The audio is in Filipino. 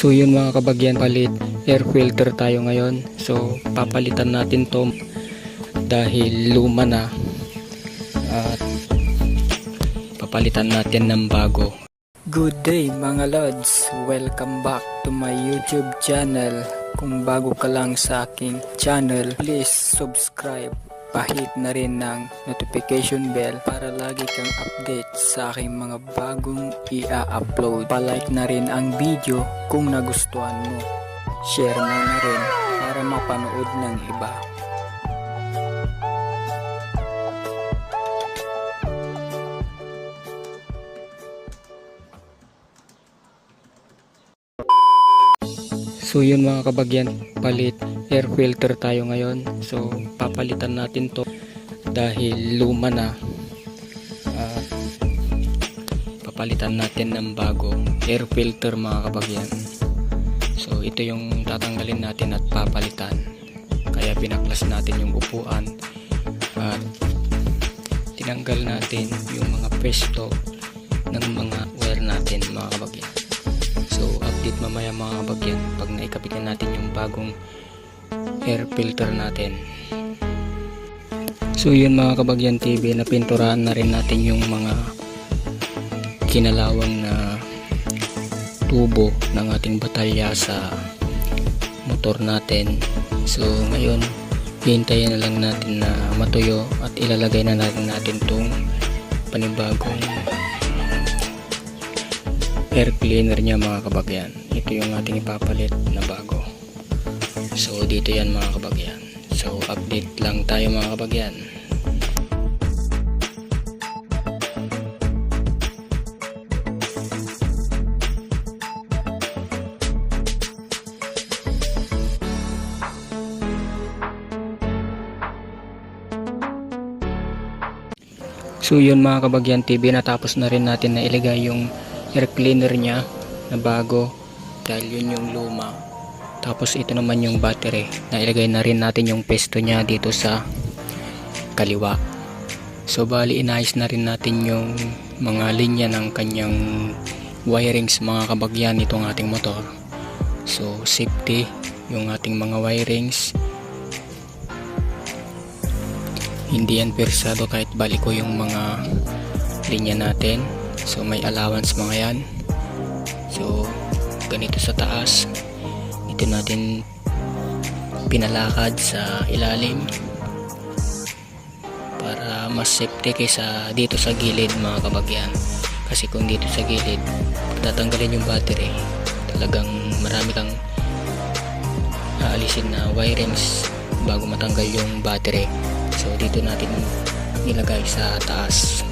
So yun mga kabagyan, palit air filter tayo ngayon. So papalitan natin to dahil luma na at papalitan natin ng bago. Good day mga lods! Welcome back to my YouTube channel. Kung bago ka lang sa aking channel, please subscribe. Pahit na rin ng notification bell para lagi kang update sa aking mga bagong i-upload. Palike na rin ang video kung nagustuhan mo. Share mo na rin para mapanood ng iba. So yun mga kabagyan, palit air filter tayo ngayon. So papalitan natin to dahil luma na. At papalitan natin ng bago air filter mga kabagyan. So ito yung tatanggalin natin at papalitan. Kaya pinaklas natin yung upuan at tinanggal natin yung mga pesto ng mga wire natin mga kabagyan. So update mamaya mga kabagyan pag naikabit na natin yung bagong air filter natin. So yun mga kabagyan TV na pinturahan na rin natin yung mga kinalawang na tubo ng ating batalya sa motor natin. So ngayon hintayin na lang natin na matuyo at ilalagay na natin natin tong panibagong air cleaner niya mga kabagyan ito yung ating ipapalit na bago so dito yan mga kabagyan. So update lang tayo mga kabagyan. So yun mga kabagyan TV natapos na rin natin na ilagay yung air cleaner niya na bago dahil yun yung luma. Tapos ito naman yung battery. Na ilagay na rin natin yung pesto niya dito sa kaliwa. So bali inayos na rin natin yung mga linya ng kanyang wirings mga kabagyan nitong ating motor. So safety yung ating mga wirings. Hindi yan persado kahit balik ko yung mga linya natin. So may allowance mga yan. So ganito sa taas ito natin pinalakad sa ilalim para mas safety kaysa dito sa gilid mga kabagyan. Kasi kung dito sa gilid tatanggalin yung battery. Talagang marami kang aalisin na wirings bago matanggal yung battery. So dito natin nilagay sa taas